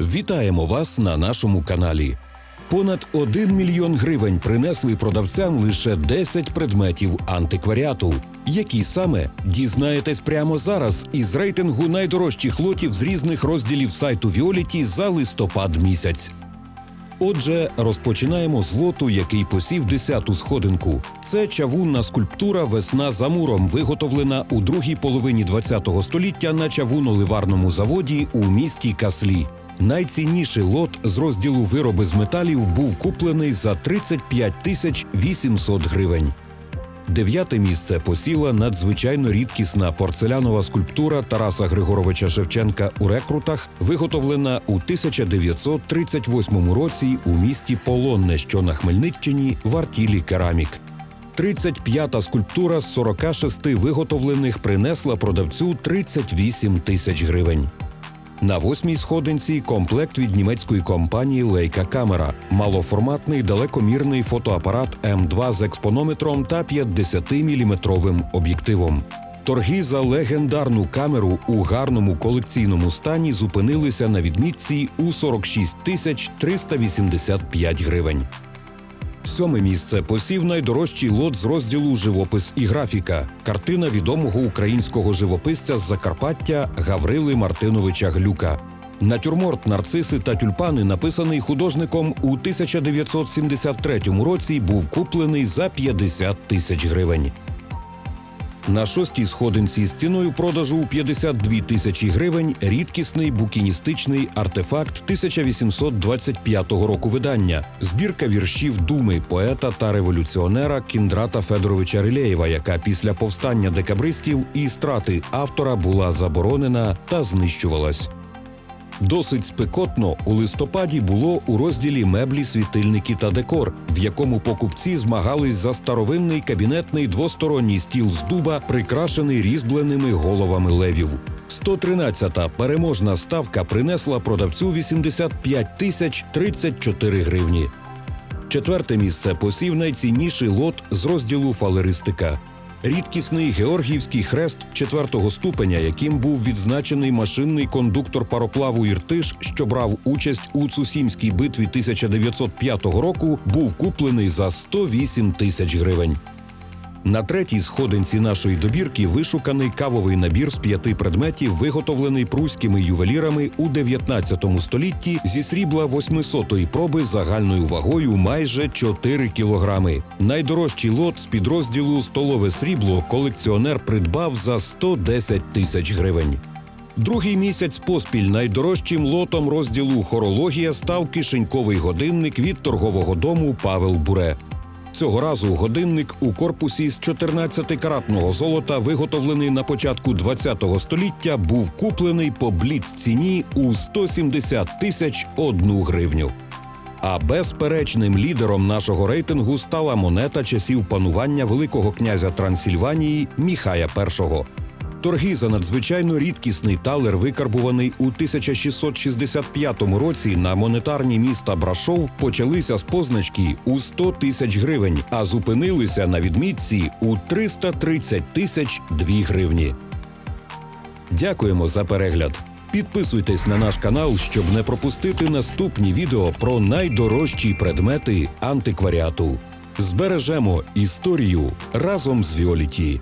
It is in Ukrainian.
Вітаємо вас на нашому каналі. Понад 1 мільйон гривень принесли продавцям лише 10 предметів антикваріату. Які саме дізнаєтесь прямо зараз із рейтингу найдорожчих лотів з різних розділів сайту Віоліті за листопад місяць. Отже, розпочинаємо з лоту, який посів десяту сходинку. Це чавунна скульптура Весна за муром, виготовлена у другій половині ХХ століття на чавуно-ливарному заводі у місті Каслі. Найцінніший лот з розділу вироби з металів був куплений за 35 тисяч 800 гривень. Дев'яте місце посіла надзвичайно рідкісна порцелянова скульптура Тараса Григоровича Шевченка у рекрутах, виготовлена у 1938 році у місті Полонне, що на Хмельниччині в артілі Керамік. 35-та скульптура з 46 виготовлених принесла продавцю 38 тисяч гривень. На восьмій сходинці комплект від німецької компанії Leica Camera, малоформатний далекомірний фотоапарат М2 з експонометром та 50-мм об'єктивом. Торги за легендарну камеру у гарному колекційному стані зупинилися на відмітці у 46 тисяч 385 гривень. Сьоме місце посів найдорожчий лот з розділу Живопис і графіка. Картина відомого українського живописця з Закарпаття Гаврили Мартиновича Глюка. Натюрморт нарциси та тюльпани, написаний художником у 1973 році, був куплений за 50 тисяч гривень. На шостій сходинці з ціною продажу у 52 тисячі гривень рідкісний букіністичний артефакт 1825 року видання, збірка віршів думи поета та революціонера Кіндрата Федоровича Рилєєва, яка після повстання декабристів і страти автора була заборонена та знищувалась. Досить спекотно у листопаді було у розділі меблі, світильники та декор, в якому покупці змагались за старовинний кабінетний двосторонній стіл з дуба, прикрашений різьбленими головами левів. 113-та переможна ставка принесла продавцю 85 тисяч 34 гривні. Четверте місце посів найцінніший лот з розділу фалеристика. Рідкісний георгіївський хрест четвертого ступеня, яким був відзначений машинний кондуктор пароплаву Іртиш, що брав участь у Цусімській битві 1905 року, був куплений за 108 тисяч гривень. На третій сходинці нашої добірки вишуканий кавовий набір з п'яти предметів, виготовлений пруськими ювелірами у 19 столітті зі срібла 800-ї проби загальною вагою майже 4 кілограми. Найдорожчий лот з підрозділу столове срібло колекціонер придбав за 110 тисяч гривень. Другий місяць поспіль найдорожчим лотом розділу хорологія став кишеньковий годинник від торгового дому Павел Буре. Цього разу годинник у корпусі з 14-каратного золота, виготовлений на початку ХХ століття, був куплений по бліц ціні у 170 тисяч одну гривню. А безперечним лідером нашого рейтингу стала монета часів панування Великого князя Трансильванії Міхая І. Торги за надзвичайно рідкісний талер, викарбуваний у 1665 році на монетарні міста Брашов, почалися з позначки у 100 тисяч гривень, а зупинилися на відмітці у 330 тисяч 2 гривні. Дякуємо за перегляд. Підписуйтесь на наш канал, щоб не пропустити наступні відео про найдорожчі предмети антикваріату. Збережемо історію разом з Віоліті.